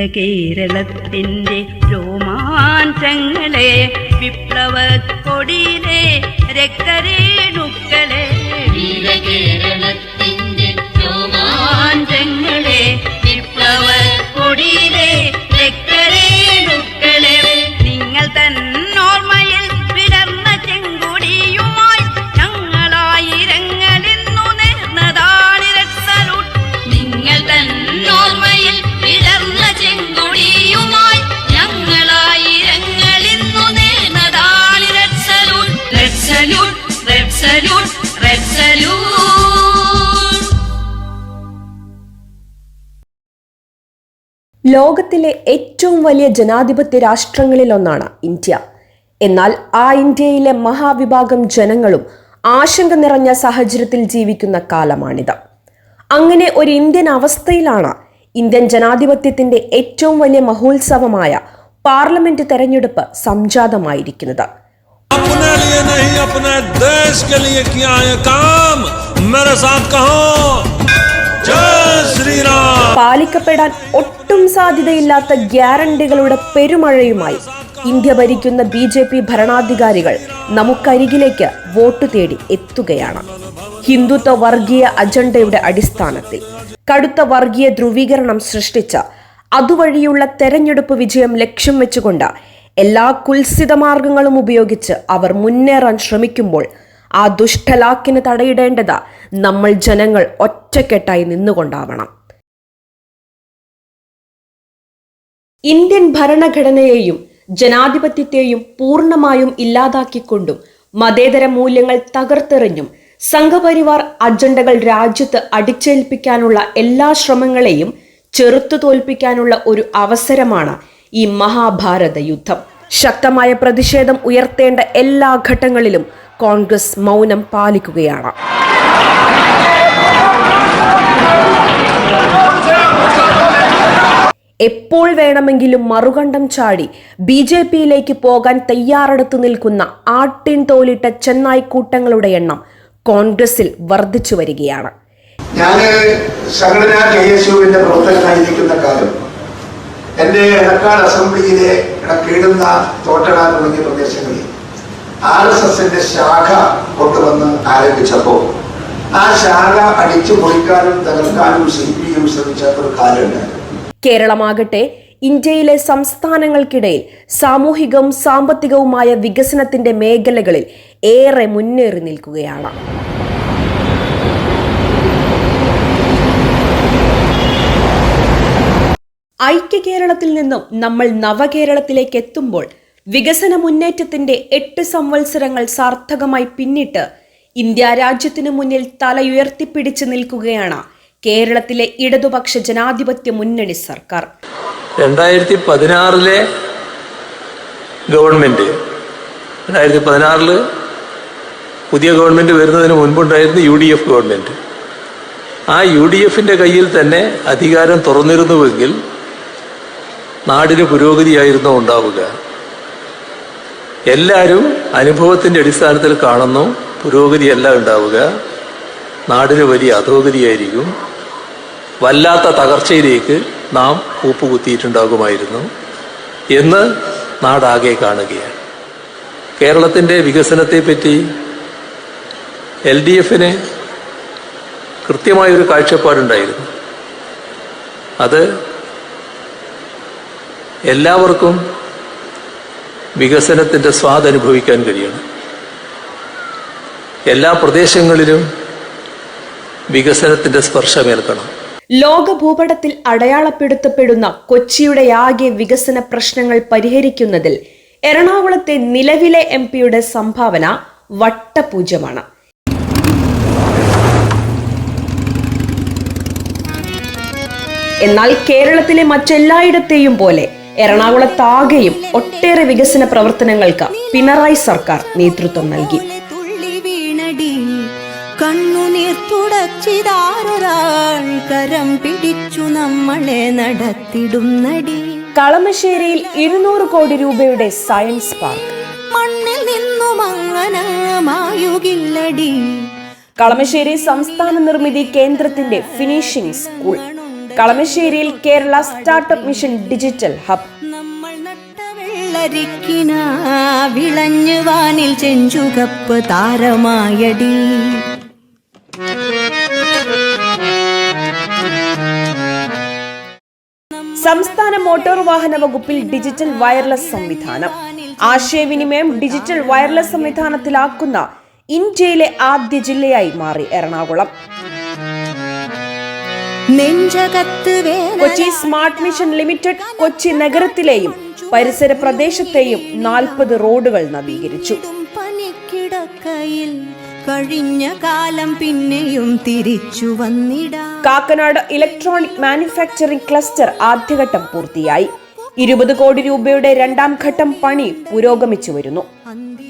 വീരകേരളത്തിന്റെ രോമാഞ്ചങ്ങളെ വിപ്ലവ കൊടിയിലെ രക്തരേണുക്കളെ. കേരളത്തിന്റെ രോമാഞ്ചങ്ങളെ വിപ്ലവ കൊടിയിലെ ലോകത്തിലെ ഏറ്റവും വലിയ ജനാധിപത്യ രാഷ്ട്രങ്ങളിലൊന്നാണ് ഇന്ത്യ. എന്നാൽ ആ ഇന്ത്യയിലെ മഹാവിഭാഗം ജനങ്ങളും ആശങ്ക നിറഞ്ഞ സാഹചര്യത്തിൽ ജീവിക്കുന്ന കാലമാണിത്. അങ്ങനെ ഒരു ഇന്ത്യൻ അവസ്ഥയിലാണ് ഇന്ത്യൻ ജനാധിപത്യത്തിന്റെ ഏറ്റവും വലിയ മഹോത്സവമായ പാർലമെന്റ് തെരഞ്ഞെടുപ്പ് സംജാതമായിരിക്കുന്നത്. ശ്രീരാം പാലിക്കപ്പെടാൻ ഒട്ടും സാധ്യതയില്ലാത്ത ഗ്യാരണ്ടികളുടെ പെരുമഴയുമായി ഇന്ത്യ ഭരിക്കുന്ന ബി ജെ പി ഭരണാധികാരികൾ നമുക്കരികിലേക്ക് വോട്ട് തേടി എത്തുകയാണ്. ഹിന്ദുത്വ വർഗീയ അജണ്ടയുടെ അടിസ്ഥാനത്തിൽ കടുത്ത വർഗീയ ധ്രുവീകരണം സൃഷ്ടിച്ച അതുവഴിയുള്ള തെരഞ്ഞെടുപ്പ് വിജയം ലക്ഷ്യം വെച്ചുകൊണ്ട് എല്ലാ കുൽസിത മാർഗങ്ങളും ഉപയോഗിച്ച് അവർ മുന്നേറാൻ ശ്രമിക്കുമ്പോൾ ആ ദുഷ്ടലാക്കിന് തടയിടേണ്ടത് നമ്മൾ ജനങ്ങൾ ഒറ്റക്കെട്ടായി നിന്നുകൊണ്ടാവണം. ഇന്ത്യൻ ഭരണഘടനയെയും ജനാധിപത്യത്തെയും പൂർണമായും ഇല്ലാതാക്കിക്കൊണ്ടും മതേതര മൂല്യങ്ങൾ തകർത്തെറിഞ്ഞും സംഘപരിവാർ അജണ്ടകൾ രാജ്യത്ത് അടിച്ചേൽപ്പിക്കാനുള്ള എല്ലാ ശ്രമങ്ങളെയും ചെറുത്തു തോൽപ്പിക്കാനുള്ള ഒരു അവസരമാണ് ഈ മഹാഭാരത യുദ്ധം. ശക്തമായ പ്രതിഷേധം ഉയർത്തേണ്ട എല്ലാ ഘട്ടങ്ങളിലും കോൺഗ്രസ് മൗനം പാലിക്കുകയാണ്. എപ്പോൾ വേണമെങ്കിലും മറുകണ്ഠം ചാടി ബി ജെ പിയിലേക്ക് പോകാൻ തയ്യാറെടുത്തു നിൽക്കുന്ന ആട്ടിൻ തോലിട്ട ചെന്നായി കൂട്ടങ്ങളുടെ എണ്ണം കോൺഗ്രസിൽ വർദ്ധിച്ചു വരികയാണ്. ഞാൻ സംഘടനാ കെ എസ് യുവിന്റെ പ്രവർത്തകനായിരിക്കുന്ന കാലം എന്റെ എടക്കാട് അസംബ്ലിയിലെ കീടുന്ന തോട്ടട തുടങ്ങിയ പ്രദേശങ്ങളിൽ ആർ എസ് എസിന്റെ ശാഖ കൊണ്ടുവന്ന് ആരംഭിച്ചപ്പോൾ ആ ശാഖ അടിച്ചു പൊളിക്കാനും തകർക്കാനും സി പി എം ശ്രമിച്ച ഒരു കാലമുണ്ടായിരുന്നു കേരളമാകട്ടെ ഇന്ത്യയിലെ സംസ്ഥാനങ്ങൾക്കിടയിൽ സാമൂഹികവും സാമ്പത്തികവുമായ വികസനത്തിന്റെ മേഖലകളിൽ ഏറെ മുന്നേറി നിൽക്കുകയാണ്. ഐക്യ കേരളത്തിൽ നിന്നും നമ്മൾ നവകേരളത്തിലേക്ക് എത്തുമ്പോൾ വികസന മുന്നേറ്റത്തിന്റെ എട്ട് സംവത്സരങ്ങൾ സാർത്ഥകമായി പിന്നിട്ട് ഇന്ത്യ രാജ്യത്തിനു മുന്നിൽ തലയുയർത്തിപ്പിടിച്ചു നിൽക്കുകയാണ് കേരളത്തിലെ ഇടതുപക്ഷ ജനാധിപത്യ മുന്നണി സർക്കാർ. രണ്ടായിരത്തി പതിനാറിലെ ഗവൺമെന്റ് രണ്ടായിരത്തി പതിനാറിൽ പുതിയ ഗവൺമെന്റ് വരുന്നതിന് മുൻപുണ്ടായിരുന്നു യു ഡി എഫ് ഗവൺമെന്റ്. ആ യു ഡി എഫിന്റെ കയ്യിൽ തന്നെ അധികാരം തുറന്നിരുന്നുവെങ്കിൽ നാടിന് പുരോഗതിയായിരുന്നു ഉണ്ടാവുക. എല്ലാവരും അനുഭവത്തിന്റെ അടിസ്ഥാനത്തിൽ കാണുന്നു പുരോഗതിയല്ല ഉണ്ടാവുക. നാടിന് വലിയ അധോഗതിയായിരിക്കും. വല്ലാത്ത തകർച്ചയിലേക്ക് നാം കൂപ്പുകുത്തിയിട്ടുണ്ടാകുമായിരുന്നു എന്ന് നാടാകെ കാണുകയാണ്. കേരളത്തിന്റെ വികസനത്തെപ്പറ്റി എൽ ഡി എഫിന് കൃത്യമായൊരു കാഴ്ചപ്പാടുണ്ടായിരുന്നു. അത് എല്ലാവർക്കും വികസനത്തിന്റെ സ്വാദ് അനുഭവിക്കാൻ കഴിയണം. എല്ലാ പ്രദേശങ്ങളിലും വികസനത്തിന്റെ സ്പർശമേൽക്കണം. ലോക ഭൂപടത്തിൽ അടയാളപ്പെടുത്തപ്പെടുന്ന കൊച്ചിയുടെ ആകെ വികസന പ്രശ്നങ്ങൾ പരിഹരിക്കുന്നതിൽ എറണാകുളത്തെ നിലവിലെ എം പിയുടെ സംഭാവന വട്ടപൂജ്യമാണ്. എന്നാൽ കേരളത്തിലെ മറ്റെല്ലായിടത്തെയും പോലെ എറണാകുളത്താകെയും ഒട്ടേറെ വികസന പ്രവർത്തനങ്ങൾക്ക് പിണറായി സർക്കാർ നേതൃത്വം നൽകി. തുടച്ചിതാരൊരാൾ കരം പിടിച്ചു നമ്മളെ നടത്തിടുന്നടി കളമശ്ശേരിയിൽ ഇരുന്നൂറ് കോടി രൂപയുടെ സയൻസ് പാർക്ക്. മണ്ണിൽ നിന്നും അങ്ങനമായുകില്ലടി. കളമശ്ശേരി സംസ്ഥാന നിർമ്മിതി കേന്ദ്രത്തിന്റെ finishing school. കളമശ്ശേരിയിൽ Kerala startup mission digital hub. നമ്മൾ നട്ട വെള്ളരിക്കിന വിളഞ്ഞു വാനിൽ ചെഞ്ചുകപ്പ് താരമായടി. സംസ്ഥാന മോട്ടോർ വാഹന വകുപ്പിൽ ഡിജിറ്റൽ വയർലെസ് സംവിധാനം. ആശയവിനിമയം ഡിജിറ്റൽ വയർലെസ് സംവിധാനത്തിലാക്കുന്ന ഇന്ത്യയിലെ ആദ്യ ജില്ലയായി മാറി Ernakulam. Kochi smart mission limited Kochi നഗരത്തിലെയും പരിസര പ്രദേശത്തെയും നാൽപ്പത് റോഡുകൾ നവീകരിച്ചു. കഴിഞ്ഞ കാലം പിന്നെയും തിരിച്ചു വന്നിട. കാക്കനാട് ഇലക്ട്രോണിക് മാനുഫാക്ചറിംഗ് ക്ലസ്റ്റർ ആദ്യഘട്ടം പൂർത്തിയായി. ഇരുപത് കോടി രൂപയുടെ രണ്ടാം ഘട്ടം പണി പുരോഗമിച്ചു വരുന്നു.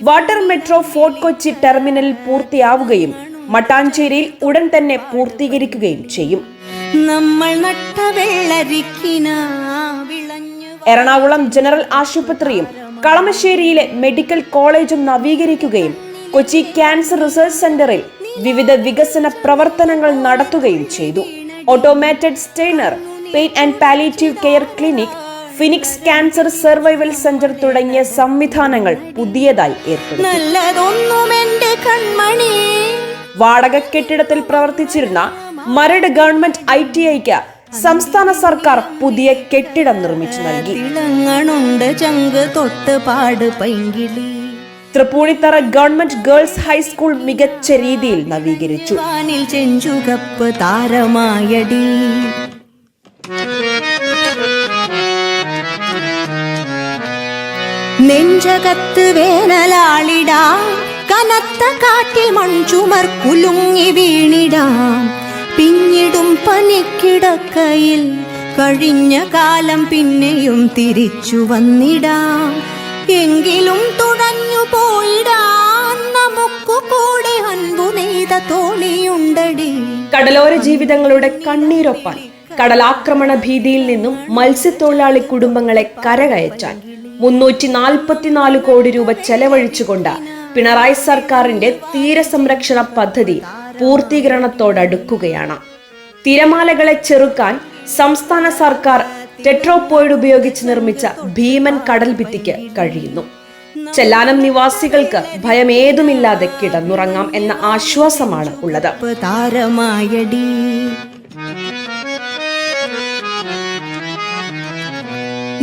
Water metro fort Kochi terminal പൂർത്തിയാവുകയും മട്ടാഞ്ചേരിയിൽ ഉടൻ തന്നെ പൂർത്തീകരിക്കുകയും ചെയ്യും. നമ്മൾ നട്ട വെള്ളരിക്കിന വിളഞ്ഞു എറണാകുളം ജനറൽ ആശുപത്രിയും കളമശ്ശേരിയിലെ മെഡിക്കൽ കോളേജും നവീകരിക്കുകയും കൊച്ചി ക്യാൻസർ റിസർച്ച് സെന്ററിൽ വിവിധ വികസന പ്രവർത്തനങ്ങൾ നടത്തുകയും ചെയ്തു. Automated stainer pain and palliative care clinic Phoenix cancer survival centre തുടങ്ങിയ സംവിധാനങ്ങൾ പുതിയതായി ഏർപ്പെടുത്തി. വാടക കെട്ടിടത്തിൽ പ്രവർത്തിച്ചിരുന്ന മരട് ഗവൺമെന്റ് ഐ ടി ഐക്ക് സംസ്ഥാന സർക്കാർ പുതിയ കെട്ടിടം നിർമ്മിച്ചു നൽകി. തൃപ്പൂണിത്തറ ഗവൺമെന്റ് ഗേൾസ് ഹൈസ്കൂൾ മികച്ച രീതിയിൽ നവീകരിച്ചു. ചെഞ്ചുകപ്പ് താരമായടി. നെഞ്ചകത്ത് വേനലാളിടാം കനത്ത കാറ്റിൽ മൺചുമർ കുലുങ്ങി വീണിടാം. പിന്നിടും പനിക്കിടക്കയിൽ കഴിഞ്ഞ കാലം പിന്നെയും തിരിച്ചു വന്നിടാം. എങ്കിലും തുഴഞ്ഞു പോയിടാൻ നമുക്കു കൂടെ അൻപു നെയ്ത തോണിയുണ്ടടി. കടലോര ജീവിതങ്ങളുടെ കണ്ണീരൊപ്പാൻ കടലാക്രമണ ഭീതിയിൽ നിന്നും മത്സ്യത്തൊഴിലാളി കുടുംബങ്ങളെ കരകയറ്റാൻ മുന്നൂറ്റി നാൽപ്പത്തിനാല് കോടി രൂപ ചെലവഴിച്ചുകൊണ്ട് പിണറായി സർക്കാരിന്റെ തീരസംരക്ഷണ പദ്ധതി പൂർത്തീകരണത്തോടടുക്കുകയാണ്. തിരമാലകളെ ചെറുക്കാൻ സംസ്ഥാന സർക്കാർ ടെട്രോപോയിഡ് ഉപയോഗിച്ച് നിർമ്മിച്ച ഭീമൻ കടൽ ഭിത്തിക്ക് കഴിയുന്നു. ചെല്ലാനം നിവാസികൾക്ക് ഭയമേതുമില്ലാതെ കിടന്നുറങ്ങാം എന്ന ആശ്വാസമാണ് ഉള്ളത്. താരമായടി.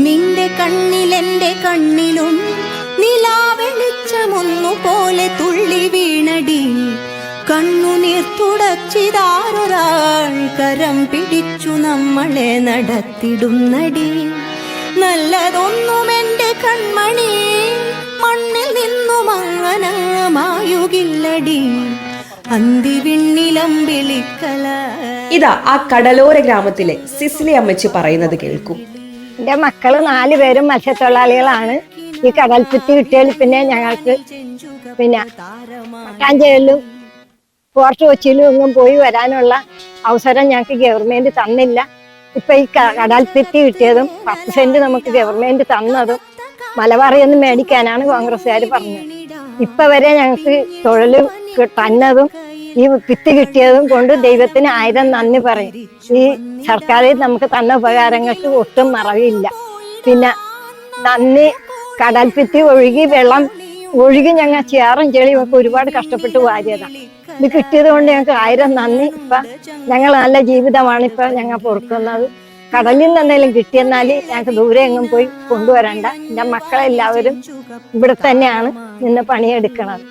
നിന്റെ കണ്ണിലെന്റെ കണ്ണിലും നിലാവെളിച്ചമൊന്നു പോലെ തുള്ളി വീണടി. കണ്ണുനീർ തുടച്ചിതാറൊരാൾ കരം പിടിച്ചു നമ്മളെ നടത്തിടുന്നടി നല്ലതൊന്നും എന്റെ കൺമണി മണ്ണിൽ നിന്നും അങ്ങനമായുകില്ലടി അന്തിവിണ്ണിലമ്പിളിക്കല ഇതാ ആ കടലോര ഗ്രാമത്തിലെ സിസിലി അമ്മച്ചി പറയുന്നത് കേൾക്കൂ. എന്റെ മക്കൾ നാലുപേരും മത്സ്യത്തൊഴിലാളികളാണ്. ഈ കടൽപ്പുറ്റി കിട്ടിയാൽ പിന്നെ ഞങ്ങൾക്ക് പിന്നെ മട്ടാഞ്ചേരിലും ഫോർട്ട് കൊച്ചിയിലും ഒന്നും പോയി വരാനുള്ള അവസരം ഞങ്ങൾക്ക് ഗവൺമെന്റ് തന്നില്ല. ഇപ്പൊ ഈ ക- കടൽഭിത്തി കിട്ടിയതും പത്ത് സെന്റ് നമുക്ക് ഗവൺമെന്റ് തന്നതും മലബാറിയൊന്നും മേടിക്കാനാണ് കോൺഗ്രസ്സുകാർ പറഞ്ഞത്. ഇപ്പൊ വരെ ഞങ്ങൾക്ക് തൊഴിൽ തന്നതും ഈ പിത്തി കിട്ടിയതും കൊണ്ട് ദൈവത്തിന് ആയിരം നന്ദി പറയും. ഈ സർക്കാരിൽ നമുക്ക് തന്ന ഉപകാരങ്ങൾക്ക് ഒട്ടും മറവില്ല പിന്നെ നന്ദി കടൽഭിത്തി ഒഴുകി വെള്ളം ഒഴുകി ഞങ്ങൾ ചേറും ചെളിയും ഒക്കെ ഒരുപാട് കഷ്ടപ്പെട്ട് വാരിയതാണ് ഇത് കിട്ടിയത് കൊണ്ട് ഞങ്ങൾക്ക് ആയിരം നന്ദി. ഇപ്പൊ ഞങ്ങൾ നല്ല ജീവിതമാണ് ഇപ്പൊ ഞങ്ങൾ പൊറുക്കുന്നത്. കടലിൽ നിന്ന് എന്തെങ്കിലും കിട്ടിയെന്നാൽ ഞങ്ങൾക്ക് ദൂരെ എങ്ങും പോയി കൊണ്ടുവരണ്ട. എന്റെ മക്കളെല്ലാവരും ഇവിടെ തന്നെയാണ് നിന്ന് പണിയെടുക്കണത്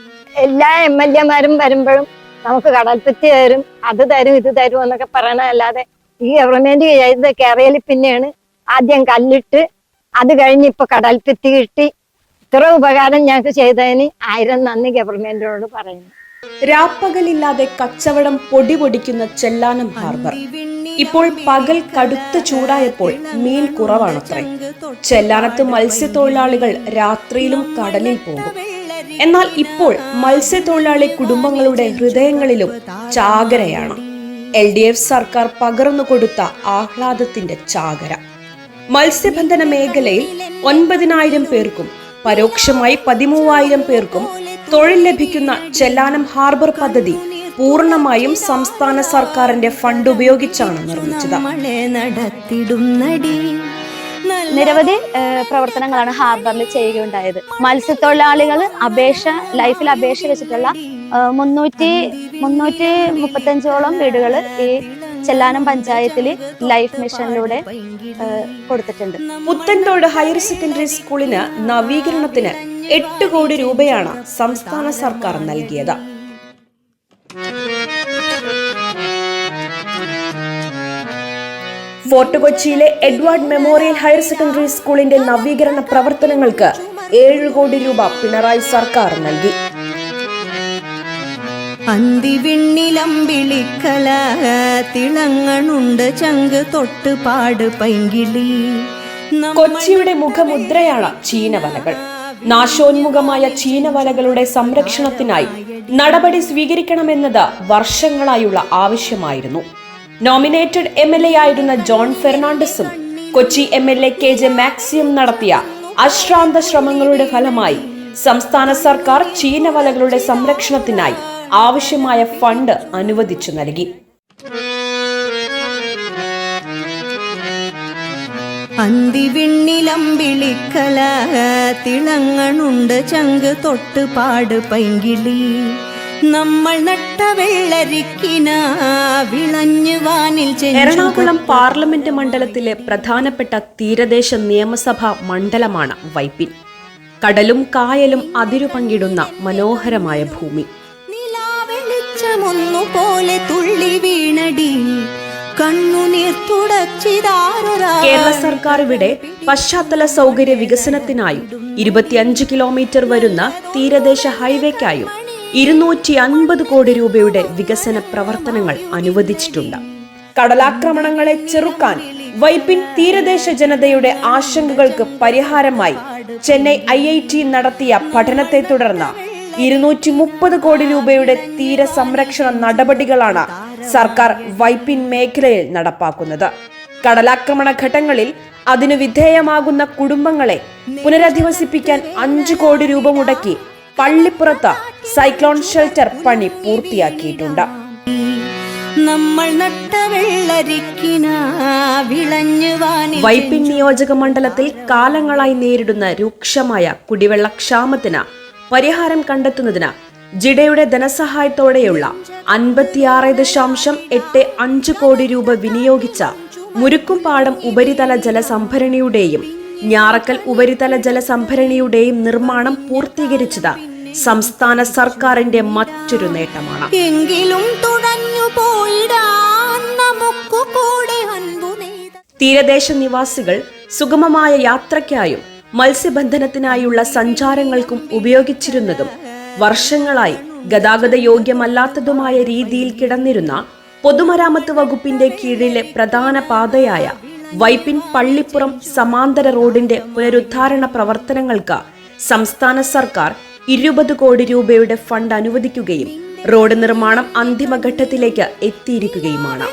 എല്ലാ എം എൽ എമാരും വരുമ്പോഴും നമുക്ക് കടൽപ്പറ്റി തരും അത് തരും ഇത് തരും എന്നൊക്കെ പറയണതല്ലാതെ ഈ ഗവൺമെന്റ് ചെയ്ത് കേരളയിൽ പിന്നെയാണ് ആദ്യം കല്ലിട്ട് അത് കഴിഞ്ഞ് ഇപ്പൊ കടൽപ്പറ്റി കിട്ടി. ഇത്ര ഉപകാരം ഞങ്ങൾക്ക് ചെയ്തതിന് ആയിരം നന്ദി ഗവൺമെന്റിനോട് പറയുന്നു. രാപ്പകലില്ലാതെ കച്ചവടം പൊടി പൊടിക്കുന്ന ചെല്ലാനം ഹാർബർ. ഇപ്പോൾ പകൽ കടുത്ത ചൂടായപ്പോൾ മീൻ കുറവാണത്രേ. ചെല്ലാനത്ത് മത്സ്യത്തൊഴിലാളികൾ രാത്രിയിലും കടലിൽ പോകും. എന്നാൽ ഇപ്പോൾ മത്സ്യത്തൊഴിലാളി കുടുംബങ്ങളുടെ ഹൃദയങ്ങളിലും ചാകരയാണ്. എൽ ഡി എഫ് സർക്കാർ പകർന്നു കൊടുത്ത ആഹ്ലാദത്തിന്റെ ചാകര. മത്സ്യബന്ധന മേഖലയിൽ ഒൻപതിനായിരം പേർക്കും പരോക്ഷമായി പതിമൂവായിരം പേർക്കും തൊഴിൽ ലഭിക്കുന്ന ചെല്ലാനം ഹാർബർ പദ്ധതി പൂർണമായും സംസ്ഥാന സർക്കാരിന്റെ ഫണ്ട് ഉപയോഗിച്ചാണ് നിർമ്മിച്ചത്. നടത്തിടുന്നടി നിരവധി പ്രവർത്തനങ്ങളാണ് ഹാർബറിൽ ചെയ്യുകയുണ്ടായത്. മത്സ്യത്തൊഴിലാളികൾ അപേക്ഷ ലൈഫിൽ അപേക്ഷ വെച്ചിട്ടുള്ള മുന്നൂറ്റി മുന്നൂറ്റി മുപ്പത്തഞ്ചോളം വീടുകൾ ഈ ചെല്ലാനം പഞ്ചായത്തിൽ ലൈഫ് മിഷനിലൂടെ കൊടുത്തിട്ടുണ്ട്. പുത്തൻതോട് ഹയർ സെക്കൻഡറി സ്കൂളിന് നവീകരണത്തിന് എട്ട് കോടി രൂപയാണ് സംസ്ഥാന സർക്കാർ നൽകിയത്. ഫോർട്ട് കൊച്ചിയിലെ എഡ്വാർഡ് മെമ്മോറിയൽ ഹയർ സെക്കൻഡറി സ്കൂളിന്റെ നവീകരണ പ്രവർത്തനങ്ങൾക്ക് ഏഴ് കോടി രൂപ പിണറായി സർക്കാർ നൽകി. അന്തിവിണ്ണിലമ്പിളിക്കല തിളങ്ങണുണ്ട് ചങ്ക് തൊട്ട് പാട് പൈങ്കിളി. കൊച്ചിയുടെ മുഖമുദ്രയാണ് ചീനവലകൾ നാശോന്മുഖമായ ചീനവലകളുടെ സംരക്ഷണത്തിനായി നടപടി സ്വീകരിക്കണമെന്നത് വർഷങ്ങളായുള്ള ആവശ്യമായിരുന്നു. നോമിനേറ്റഡ് എം എൽ എ ആയിരുന്ന John ഫെർണാണ്ടസും Kochi M L A K J മാക്സിയും നടത്തിയ അശ്രാന്ത ശ്രമങ്ങളുടെ ഫലമായി സംസ്ഥാന സർക്കാർ ചീനവലകളുടെ സംരക്ഷണത്തിനായി ആവശ്യമായ ഫണ്ട് അനുവദിച്ചു നൽകി. അന്തിവിണ്ണിലമ്പിളിക്കല തിളങ്ങണുണ്ട് ചങ്ക് തൊട്ട് പാട് പൈങ്കിളി. നമ്മൾ നട്ട വെള്ളരിക്കിന വിളഞ്ഞു വാനിൽ എറണാകുളം പാർലമെന്റ് മണ്ഡലത്തിലെ പ്രധാനപ്പെട്ട തീരദേശ നിയമസഭാ മണ്ഡലമാണ് വൈപ്പിൻ. കടലും കായലും അതിരു പങ്കിടുന്ന മനോഹരമായ ഭൂമി. നിലാവെളിച്ചമൊന്നുപോലെ തുള്ളി വീണടി. കേരള സർക്കാർ ഇവിടെ പശ്ചാത്തല സൗകര്യ വികസനത്തിനായും ഇരുപത്തിയഞ്ച് കിലോമീറ്റർ വരുന്ന തീരദേശ ഹൈവേക്കായും ഇരുന്നൂറ്റി അൻപത് കോടി രൂപയുടെ വികസന പ്രവർത്തനങ്ങൾ അനുവദിച്ചിട്ടുണ്ട്. കടലാക്രമണങ്ങളെ ചെറുക്കാൻ വൈപ്പിൻ തീരദേശ ജനതയുടെ ആശങ്കകൾക്ക് പരിഹാരമായി ചെന്നൈ ഐ ഐ ടി നടത്തിയ പഠനത്തെ തുടർന്ന് ഇരുന്നൂറ്റി മുപ്പത് കോടി രൂപയുടെ തീര സംരക്ഷണ നടപടികളാണ് സർക്കാർ വൈപ്പിൻ മേഖലയിൽ നടപ്പാക്കുന്നത്. കടലാക്രമണ ഘട്ടങ്ങളിൽ അതിനു വിധേയമാകുന്ന കുടുംബങ്ങളെ പുനരധിവസിപ്പിക്കാൻ അഞ്ചു കോടി രൂപ മുടക്കി പള്ളിപ്പുറത്ത് സൈക്ലോൺ ഷെൽട്ടർ പണി പൂർത്തിയാക്കിയിട്ടുണ്ട്. നമ്മൾ നട്ട വെള്ളരിക്കിന വിളഞ്ഞു വൈപ്പിൻ നിയോജക മണ്ഡലത്തിൽ കാലങ്ങളായി നേരിടുന്ന രൂക്ഷമായ കുടിവെള്ളക്ഷാമത്തിന് പരിഹാരം കണ്ടെത്തുന്നതിന് ജിഡയുടെ ധനസഹായത്തോടെയുള്ള അൻപത്തിയാറ് ദശാംശം എട്ട് അഞ്ച് കോടി രൂപ വിനിയോഗിച്ച മുരുക്കുംപാടം ഉപരിതല ജലസംഭരണിയുടെയും ഞാറക്കൽ ഉപരിതല ജലസംഭരണിയുടെയും നിർമ്മാണം പൂർത്തീകരിച്ചത് സംസ്ഥാന സർക്കാരിന്റെ മറ്റൊരു നേട്ടമാണ്. എങ്കിലും തുഴഞ്ഞു പോയിടാൻ നമുക്ക് കൂടെ അൻപു തീരദേശ നിവാസികൾ സുഗമമായ യാത്രയ്ക്കായും മത്സ്യബന്ധനത്തിനായുള്ള സഞ്ചാരങ്ങൾക്കും ഉപയോഗിച്ചിരുന്നതും വർഷങ്ങളായി ഗതാഗത യോഗ്യമല്ലാത്തതുമായ രീതിയിൽ കിടന്നിരുന്ന പൊതുമരാമത്ത് വകുപ്പിന്റെ കീഴിലെ പ്രധാന പാതയായ വൈപ്പിൻ പള്ളിപ്പുറം സമാന്തര റോഡിന്റെ പുനരുദ്ധാരണ പ്രവർത്തനങ്ങൾക്ക് സംസ്ഥാന സർക്കാർ ഇരുപത് കോടി രൂപയുടെ ഫണ്ട് അനുവദിക്കുകയും റോഡ് നിർമ്മാണം അന്തിമഘട്ടത്തിലേക്ക് എത്തിയിരിക്കുകയുമാണ്.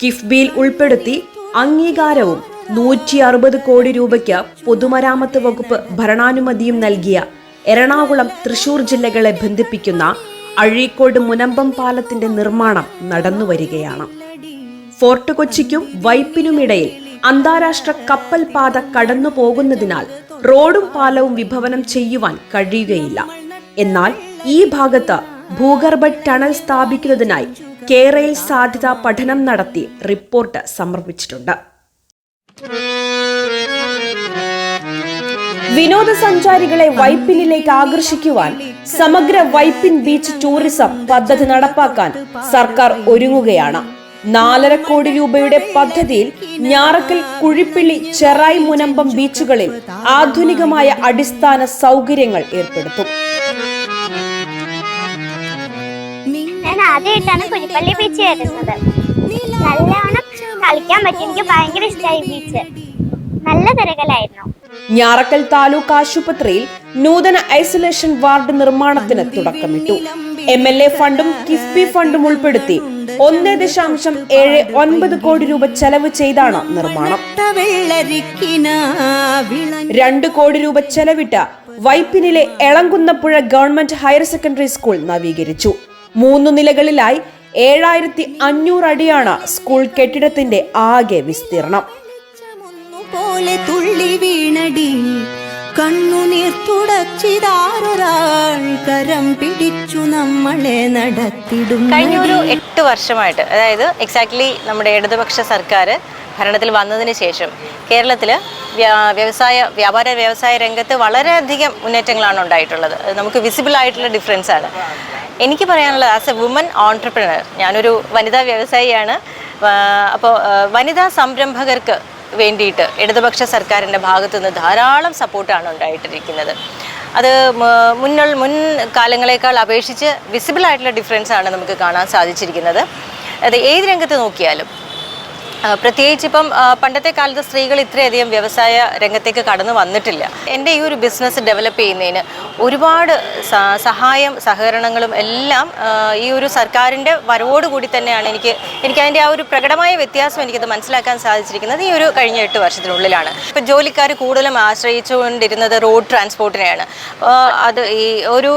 കിഫ്ബിയിൽ ഉൾപ്പെടുത്തി അംഗീകാരവും നൂറ്റി അറുപത് കോടി രൂപയ്ക്ക് പൊതുമരാമത്ത് വകുപ്പ് ഭരണാനുമതിയും നൽകിയ എറണാകുളം തൃശൂർ ജില്ലകളെ ബന്ധിപ്പിക്കുന്ന അഴീക്കോട് മുനമ്പം പാലത്തിന്റെ നിർമ്മാണം നടന്നു വരികയാണ്. ഫോർട്ട് കൊച്ചിക്കും വൈപ്പിനുമിടയിൽ അന്താരാഷ്ട്ര കപ്പൽ പാത കടന്നു പോകുന്നതിനാൽ റോഡും പാലവും വിഭവനം ചെയ്യുവാൻ കഴിയുകയില്ല. എന്നാൽ ഈ ഭാഗത്ത് ഭൂഗർഭ ടണൽ സ്ഥാപിക്കുന്നതിനായി കേരയിൽ സാധ്യതാ പഠനം നടത്തി റിപ്പോർട്ട് സമർപ്പിച്ചിട്ടുണ്ട്. വിനോദസഞ്ചാരികളെ വൈപ്പിനിലേക്ക് ആകർഷിക്കുവാൻ സമഗ്ര വൈപ്പിൻ ബീച്ച് ടൂറിസം പദ്ധതി നടപ്പാക്കാൻ സർക്കാർ ഒരുങ്ങുകയാണ്. നാലര കോടി രൂപയുടെ പദ്ധതിയിൽ ഞാറക്കൽ കുഴിപ്പിള്ളി ചെറായി മുനമ്പം ബീച്ചുകളിൽ ആധുനികമായ അടിസ്ഥാന സൗകര്യങ്ങൾ ഏർപ്പെടുത്തും. ഞാൻ ആദ്യമായിട്ടാണ് കുഴിപ്പള്ളി ബീച്ച് വരുന്നത് നല്ലവണ്ണം കളിക്കാൻ പറ്റി. എനിക്ക് ഭയങ്കര ഇഷ്ടമായി ബീച്ച്. നല്ല തിരകലായിരുന്നു ഞാറക്കൽ താലൂക്ക് ആശുപത്രിയിൽ നൂതന ഐസൊലേഷൻ വാർഡ് നിർമ്മാണത്തിന് തുടക്കമിട്ടു. എം എൽ എ ഫണ്ടും കിഫ്ബി ഫണ്ടും ഉൾപ്പെടുത്തി ഒന്നേ ദശാംശം ഏഴ് ഒൻപത് കോടി രൂപ ചെലവ് ചെയ്താണ് നിർമ്മാണം. രണ്ട് കോടി രൂപ ചെലവിട്ട വൈപ്പിനിലെ Elankunnapuzha government higher secondary school നവീകരിച്ചു. മൂന്നു നിലകളിലായി ഏഴായിരത്തി അഞ്ഞൂറ് അടിയാണ് സ്കൂൾ കെട്ടിടത്തിന്റെ ആകെ വിസ്തീർണം. പോലെ തുള്ളി വീണടി. കണ്ണുനീർ തുടച്ചിതാരൊരാൾ കരം പിടിച്ചു നമ്മളെ നടത്തിടും കഴിഞ്ഞ ഒരു എട്ട് വർഷമായിട്ട് അതായത് എക്സാക്ട്ലി നമ്മുടെ ഇടതുപക്ഷ സർക്കാർ ഭരണത്തിൽ വന്നതിന് ശേഷം കേരളത്തിൽ വ്യവസായ വ്യാപാര വ്യവസായ രംഗത്ത് വളരെയധികം മുന്നേറ്റങ്ങളാണ് ഉണ്ടായിട്ടുള്ളത്. അത് നമുക്ക് വിസിബിൾ ആയിട്ടുള്ള ഡിഫറൻസ് ആണ്. എനിക്ക് പറയാനുള്ളത് ആസ് എ വുമൻ ഓൺടർപ്രണർ ഞാനൊരു വനിതാ വ്യവസായിയാണ്. അപ്പോൾ വനിതാ സംരംഭകർക്ക് വേണ്ടിയിട്ട് ഇടതുപക്ഷ സർക്കാരിന്റെ ഭാഗത്തു നിന്ന് ധാരാളം സപ്പോർട്ടാണ് ഉണ്ടായിട്ടിരിക്കുന്നത്. അത് മുന്നൾ മുൻ കാലങ്ങളെക്കാൾ അപേക്ഷിച്ച് വിസിബിൾ ആയിട്ടുള്ള ഡിഫറൻസ് ആണ് നമുക്ക് കാണാൻ സാധിച്ചിരിക്കുന്നത്. അത് ഏത് രംഗത്ത് നോക്കിയാലും പ്രത്യേകിച്ച് ഇപ്പം പണ്ടത്തെ കാലത്ത് സ്ത്രീകൾ ഇത്രയധികം വ്യവസായ രംഗത്തേക്ക് കടന്നു വന്നിട്ടില്ല. എന്റെ ഈ ഒരു ബിസിനസ് ഡെവലപ്പ് ചെയ്യുന്നതിന് ഒരുപാട് സഹായം സഹകരണങ്ങളും എല്ലാം ഈ ഒരു സർക്കാരിന്റെ വരവോടുകൂടി തന്നെയാണ് എനിക്ക് എനിക്ക് അതിന്റെ ആ ഒരു പ്രകടമായ വ്യത്യാസം എനിക്കത് മനസ്സിലാക്കാൻ സാധിച്ചിരിക്കുന്നത് ഈ ഒരു കഴിഞ്ഞ എട്ട് വർഷത്തിനുള്ളിലാണ്. ഇപ്പം ജോലിക്കാർ കൂടുതലും ആശ്രയിച്ചുകൊണ്ടിരുന്നത് റോഡ് ട്രാൻസ്പോർട്ടിനെയാണ് അത് ഈ ഒരു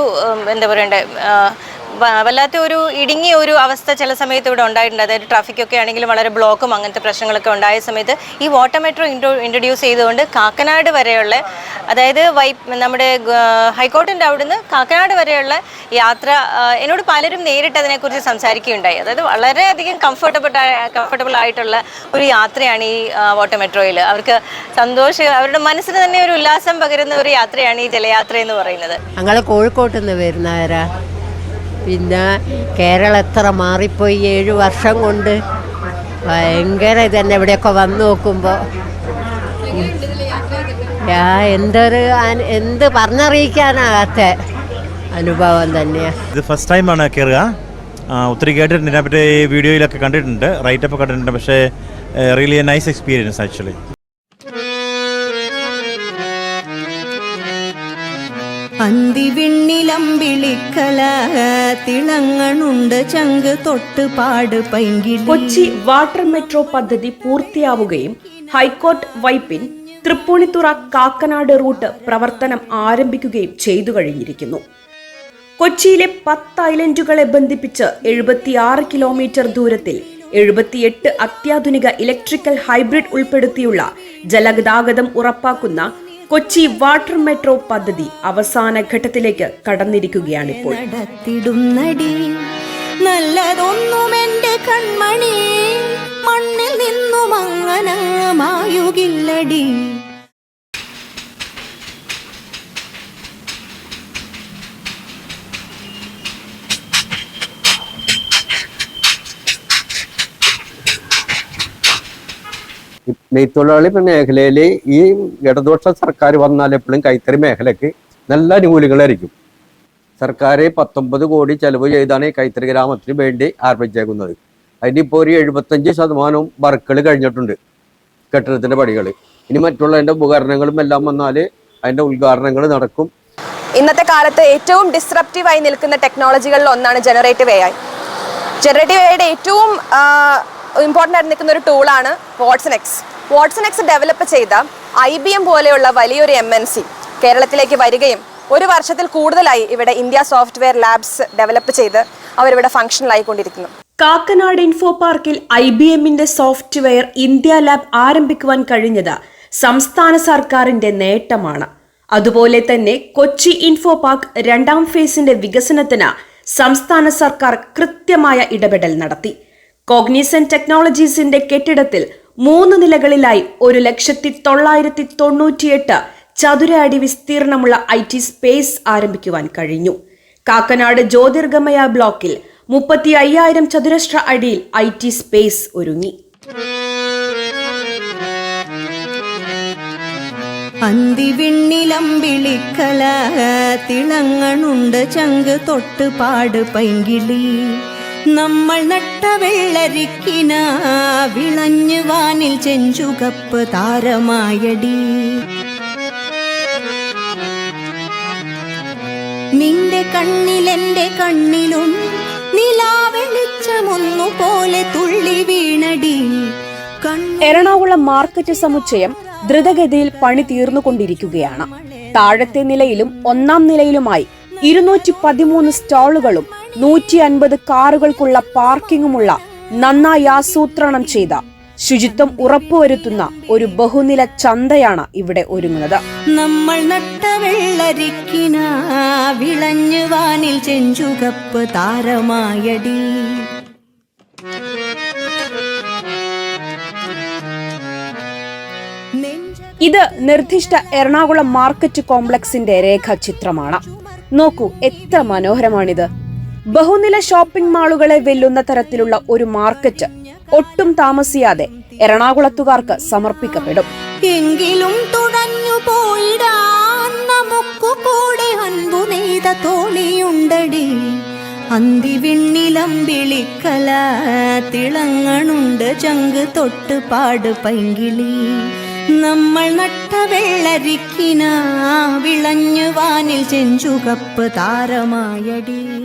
എന്താ പറയണ്ടേ വല്ലാത്ത ഒരു ഇടുങ്ങിയ ഒരു അവസ്ഥ ചില സമയത്ത് ഇവിടെ ഉണ്ടായിട്ടുണ്ട്. അതായത് ട്രാഫിക് ഒക്കെ ആണെങ്കിലും വളരെ ബ്ലോക്കും അങ്ങനത്തെ പ്രശ്നങ്ങളൊക്കെ ഉണ്ടായ സമയത്ത് ഈ വാട്ടർ മെട്രോ ഇൻട്രോ ഇൻട്രൊഡ്യൂസ് ചെയ്തുകൊണ്ട് കാക്കനാട് വരെയുള്ള അതായത് വൈ നമ്മുടെ ഹൈക്കോർട്ടിന്റെ അവിടുന്ന് കാക്കനാട് വരെയുള്ള യാത്ര എന്നോട് പലരും നേരിട്ട് അതിനെക്കുറിച്ച് സംസാരിക്കുകയുണ്ടായി. അതായത് വളരെയധികം കംഫർട്ടബിൾ കംഫർട്ടബിൾ ആയിട്ടുള്ള ഒരു യാത്രയാണ് ഈ വാട്ടർ മെട്രോയിൽ. അവർക്ക് സന്തോഷം അവരുടെ മനസ്സിന് തന്നെ ഒരു ഉല്ലാസം പകരുന്ന ഒരു യാത്രയാണ് ഈ ജലയാത്ര എന്ന് പറയുന്നത്. ഞങ്ങൾ കോഴിക്കോട്ട് നിന്ന് വരുന്നവരാ. പിന്നെ കേരളം എത്ര മാറിപ്പോയി ഏഴ് വർഷം കൊണ്ട്? ഭയങ്കര ഇതന്നെ ഇവിടെയൊക്കെ വന്നു നോക്കുമ്പോൾ യാ എന്തൊരു എന്ത് പറഞ്ഞറിയിക്കാനാകാത്ത അനുഭവം തന്നെയാണ് ഇത് ഫസ്റ്റ് ടൈമാണ് കയറുക ആ, ഒത്തിരി കേട്ടിട്ടുണ്ട്. ഇതിനെപ്പറ്റി വീഡിയോയിലൊക്കെ കണ്ടിട്ടുണ്ട്. റൈറ്റപ്പ് കണ്ടിട്ടുണ്ട്. പക്ഷേ റിയലി നൈസ് എക്സ്പീരിയൻസ് ആക്ച്വലി അന്തിവിണ്ണിലമ്പിളിക്കല തിളങ്ങണുണ്ട് ചങ്ക് തൊട്ട് പാട് പൈങ്കി കൊച്ചി വാട്ടർ മെട്രോ പദ്ധതി പൂർത്തിയാവുകയും high court Vypin Tripunithura Kakkanad route പ്രവർത്തനം ആരംഭിക്കുകയും ചെയ്തു കഴിഞ്ഞിരിക്കുന്നു. കൊച്ചിയിലെ പത്ത് ഐലൻഡുകളെ ബന്ധിപ്പിച്ച് എഴുപത്തിയാറ് കിലോമീറ്റർ ദൂരത്തിൽ എഴുപത്തിയെട്ട് അത്യാധുനിക ഇലക്ട്രിക്കൽ ഹൈബ്രിഡ് ഉൾപ്പെടുത്തിയുള്ള ജലഗതാഗതം ഉറപ്പാക്കുന്ന കൊച്ചി വാട്ടർ മെട്രോ പദ്ധതി അവസാന ഘട്ടത്തിലേക്ക് കടന്നിരിക്കുകയാണിപ്പോൾ. ഇപ്പോൾ നല്ലതൊന്നും എന്റെ കൺമണി മണ്ണിൽ നിന്നും അങ്ങനങ്ങമായുകില്ലടി നെയ്ത്തൊഴിലാളി മേഖലയിൽ ഈ ഇടതുപക്ഷ സർക്കാർ വന്നാൽ എപ്പോഴും കൈത്തറി മേഖലയ്ക്ക് നല്ല അനുകൂലങ്ങളായിരിക്കും സർക്കാർ പത്തൊമ്പത് കോടി ചെലവ് ചെയ്താണ് ഈ കൈത്തറി ഗ്രാമത്തിന് വേണ്ടി ആരംഭിച്ചേക്കുന്നത് അതിനിപ്പോൾ ഒരു എഴുപത്തഞ്ച് ശതമാനവും വർക്കുകൾ കഴിഞ്ഞിട്ടുണ്ട് കെട്ടിടത്തിന്റെ പടികൾ ഇനി മറ്റുള്ള അതിന്റെ ഉപകരണങ്ങളും എല്ലാം വന്നാൽ അതിന്റെ ഉദ്ഘാടനങ്ങൾ നടക്കും. ഇന്നത്തെ കാലത്ത് ഏറ്റവും ഡിസ്റപ്റ്റീവായി നിൽക്കുന്ന ടെക്നോളജികളിൽ ഒന്നാണ് ജനറേറ്റീവ് എ ഐ ജനറേറ്റീവ് എയുടെ ഏറ്റവും ഇമ്പോർട്ടന്റ് ആയിട്ട് നിൽക്കുന്ന ഒരു ടൂളാണ് Watson X Watson X develop ചെയ്ത ഐ ബി എം പോലെയുള്ള വലിയൊരു എം എൻ സി കേരളത്തിലേക്ക് വരികയും ഒരു വർഷത്തിൽ കൂടുതലായി ഇവിടെ ഇന്ത്യ സോഫ്റ്റ്വെയർ ലാബ്സ് ഡെവലപ്പ് ചെയ്ത് അവരിവിടെ ഫംഗ്ഷണൽ ആയിക്കൊണ്ടിരിക്കുന്നു. കാക്കനാട് ഇൻഫോ പാർക്കിൽ ഐ ബി എമ്മിന്റെ സോഫ്റ്റ്വെയർ ഇന്ത്യ ലാബ് ആരംഭിക്കുവാൻ കഴിഞ്ഞത് സംസ്ഥാന സർക്കാരിന്റെ നേട്ടമാണ്. അതുപോലെ തന്നെ കൊച്ചി ഇൻഫോ പാർക്ക് രണ്ടാം ഫേസിന്റെ വികസനത്തിന് സംസ്ഥാന സർക്കാർ കൃത്യമായ ഇടപെടൽ നടത്തി. കോഗ്നിസൻ ടെക്നോളജീസിന്റെ കെട്ടിടത്തിൽ മൂന്ന് നിലകളിലായി ഒരു ലക്ഷത്തി തൊള്ളായിരത്തി തൊണ്ണൂറ്റിയെട്ട് ചതുര അടി വിസ്തീർണമുള്ള ഐ ടി സ്പേസ് ആരംഭിക്കുവാൻ കഴിഞ്ഞു. കാക്കനാട് ജ്യോതിർഗമയ ബ്ലോക്കിൽ മുപ്പത്തി അയ്യായിരം ചതുരശ്ര അടിയിൽ ഐ ടി സ്പേസ് ഒരുങ്ങി. തിളങ്ങണുണ്ട് ചങ്ക് തൊട്ട് പാട് പൈങ്കിളി. നമ്മൾ നട്ട വെള്ളരിക്കിന വിളഞ്ഞു വാനിൽ ചെഞ്ചുകപ്പ് താരമായടി. നിന്റെ കണ്ണിലെന്റെ കണ്ണിലും നിലാവെളിച്ചമൊന്നു പോലെ തുള്ളി വീണടി. എറണാകുളം മാർക്കറ്റ് സമുച്ചയം ദ്രുതഗതിയിൽ പണി തീർന്നുകൊണ്ടിരിക്കുകയാണ്. താഴത്തെ നിലയിലും ഒന്നാം നിലയിലുമായി ഇരുന്നൂറ്റി പതിമൂന്ന് സ്റ്റാളുകളും നൂറ്റി അൻപത് കാറുകൾക്കുള്ള പാർക്കിങ്ങുമുള്ള നന്നായി ആസൂത്രണം ചെയ്ത ശുചിത്വം ഉറപ്പുവരുത്തുന്ന ഒരു ബഹുനില ചന്തയാണ് ഇവിടെ ഒരുങ്ങുന്നത്. നമ്മൾ നട്ട വെള്ളരിക്കിന വിളഞ്ഞു വാനിൽ ചെഞ്ചുകപ്പ് താരമായടി. ഇത് നിർദ്ദിഷ്ട എറണാകുളം മാർക്കറ്റ് കോംപ്ലക്സിന്റെ രേഖാചിത്രമാണ്. നോക്കൂ എത്ര മനോഹരമാണിത്. ബഹുനില ഷോപ്പിംഗ് മാളുകളെ വെല്ലുന്ന തരത്തിലുള്ള ഒരു മാർക്കറ്റ് ഒട്ടും താമസിയാതെ എറണാകുളത്തുകാർക്ക് സമർപ്പിക്കപ്പെടും. എങ്കിലും തുടഞ്ഞു തിളങ്ങണുണ്ട് ചങ്ക് തൊട്ട് പാട് പൈങ്കിളി. നമ്മൾ നട്ട വെള്ളരിക്കിന വിളഞ്ഞു വാനിൽ ചെഞ്ചുകപ്പ് താരമായടി.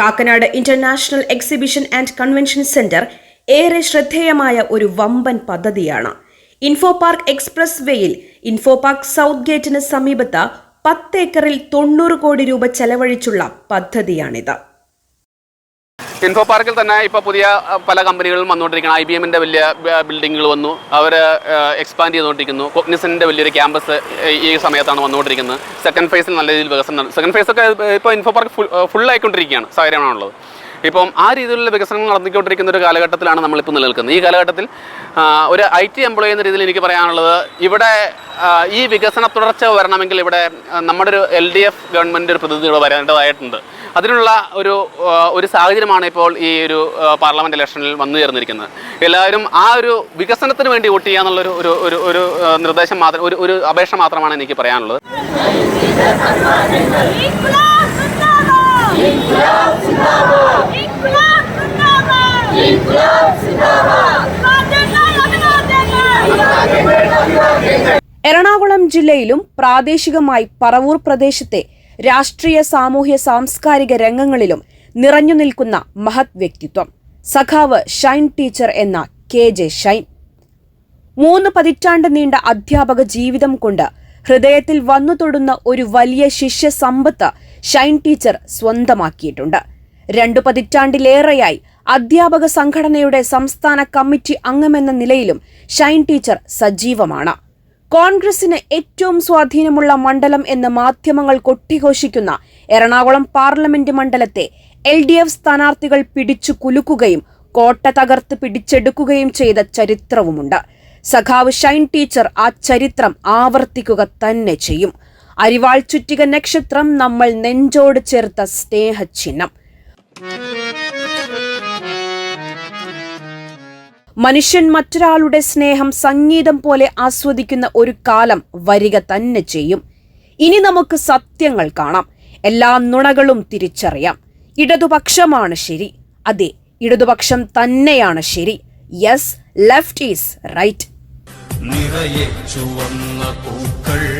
Kakkanad international exhibition and convention centre ഏറെ ശ്രദ്ധേയമായ ഒരു വമ്പൻ പദ്ധതിയാണ്. ഇൻഫോ പാർക്ക് എക്സ്പ്രസ് വേയിൽ ഇൻഫോ പാർക്ക് സൗത്ത് ഗേറ്റിന് സമീപത്ത് പത്ത് ഏക്കറിൽ തൊണ്ണൂറ് കോടി രൂപ ചെലവഴിച്ചുള്ള പദ്ധതിയാണിത്. ഇൻഫോ പാർക്കിൽ തന്നെ ഇപ്പോൾ പുതിയ പല കമ്പനികളും വന്നുകൊണ്ടിരിക്കണം ഐ ബി എമ്മിന്റെ വലിയ ബിൽഡിങ്ങുകൾ വന്നു. അവർ എക്സ്പാൻഡ് ചെയ്തുകൊണ്ടിരിക്കുന്നു. കൊഗ്നിസന്റെ വലിയൊരു ക്യാമ്പസ് ഈ സമയത്താണ് വന്നുകൊണ്ടിരിക്കുന്നത്. സെക്കൻഡ് ഫേസിൽ നല്ല രീതിയിൽ വികസനം സെക്കൻഡ് ഫേസൊക്കെ ഇപ്പോൾ ഇൻഫോ പാർക്ക് ഫുൾ ഫുൾ ആയിക്കൊണ്ടിരിക്കുകയാണ് സാഹചര്യമാണുള്ളത് ഇപ്പം ആ രീതിയിലുള്ള വികസനങ്ങൾ നടന്നിക്കൊണ്ടിരിക്കുന്ന ഒരു കാലഘട്ടത്തിലാണ് നമ്മളിപ്പോൾ നിലനിൽക്കുന്നത്. ഈ കാലഘട്ടത്തിൽ ഒരു ഐ ടി എംപ്ലോയി എന്ന രീതിയിൽ എനിക്ക് പറയാനുള്ളത് ഇവിടെ ഈ വികസന തുടർച്ച വരണമെങ്കിൽ ഇവിടെ നമ്മുടെ ഒരു എൽ ഡി എഫ് ഗവൺമെന്റ് ഒരു പ്രതിനിധി ഇവിടെ വരേണ്ടതായിട്ടുണ്ട്. അതിനുള്ള ഒരു ഒരു സാഹചര്യമാണ് ഇപ്പോൾ ഈ ഒരു പാർലമെന്റ് ഇലക്ഷനിൽ വന്നു ചേർന്നിരിക്കുന്നത്. എല്ലാവരും ആ ഒരു വികസനത്തിന് വേണ്ടി വോട്ട് ചെയ്യുക എന്നുള്ളൊരു ഒരു ഒരു ഒരു നിർദ്ദേശം മാത്രം ഒരു ഒരു അപേക്ഷ മാത്രമാണ് എനിക്ക് പറയാനുള്ളത്. എറണാകുളം ജില്ലയിലും പ്രാദേശികമായി പറവൂർ പ്രദേശത്തെ രാഷ്ട്രീയ സാമൂഹ്യ സാംസ്കാരിക രംഗങ്ങളിലും നിറഞ്ഞു നിൽക്കുന്ന മഹത് വ്യക്തിത്വം. സഖാവ് ഷൈൻ ടീച്ചർ എന്ന കെ ജെ ഷൈൻ. മൂന്ന് പതിറ്റാണ്ട് നീണ്ട അധ്യാപക ജീവിതം കൊണ്ട് ഹൃദയത്തിൽ വന്നു തൊടുന്ന ഒരു വലിയ ശിഷ്യ സമ്പത്ത് ഷൈൻ ടീച്ചർ സ്വന്തമാക്കിയിട്ടുണ്ട്. രണ്ടു പതിറ്റാണ്ടിലേറെയായി അധ്യാപക സംഘടനയുടെ സംസ്ഥാന കമ്മിറ്റി അംഗമെന്ന നിലയിലും ഷൈൻ ടീച്ചർ സജീവമാണ്. കോൺഗ്രസിന് ഏറ്റവും സ്വാധീനമുള്ള മണ്ഡലം എന്ന് മാധ്യമങ്ങൾ കൊട്ടിഘോഷിക്കുന്ന എറണാകുളം പാർലമെന്റ് മണ്ഡലത്തെ എൽ ഡി എഫ് സ്ഥാനാർത്ഥികൾ പിടിച്ചു കുലുക്കുകയും കോട്ട തകർത്ത് പിടിച്ചെടുക്കുകയും ചെയ്ത ചരിത്രവുമുണ്ട്. സഖാവ് ഷൈൻ ടീച്ചർ ആ ചരിത്രം ആവർത്തിക്കുക തന്നെ ചെയ്യും. അരിവാൾ ചുറ്റിക നക്ഷത്രം നമ്മൾ നെഞ്ചോട് ചേർത്ത സ്നേഹചിഹ്നം. മനുഷ്യൻ മറ്റൊരാളുടെ സ്നേഹം സംഗീതം പോലെ ആസ്വദിക്കുന്ന ഒരു കാലം വരിക തന്നെ ചെയ്യും. ഇനി നമുക്ക് സത്യങ്ങൾ കാണാം. എല്ലാ നുണകളും തിരിച്ചറിയാം. ഇടതുപക്ഷമാണ് ശരി. അതെ ഇടതുപക്ഷം തന്നെയാണ് ശരി. യെസ് ലെഫ്റ്റ് ഈസ് റൈറ്റ് നിറയെ ചുവന്ന പൂക്കൾ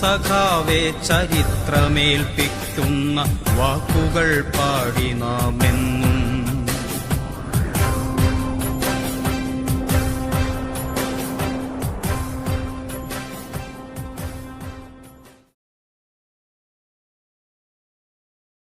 സഖാവേ ചരിത്രമേൽപ്പിക്കുന്ന വാക്കുകൾ പാടി നാമെന്നു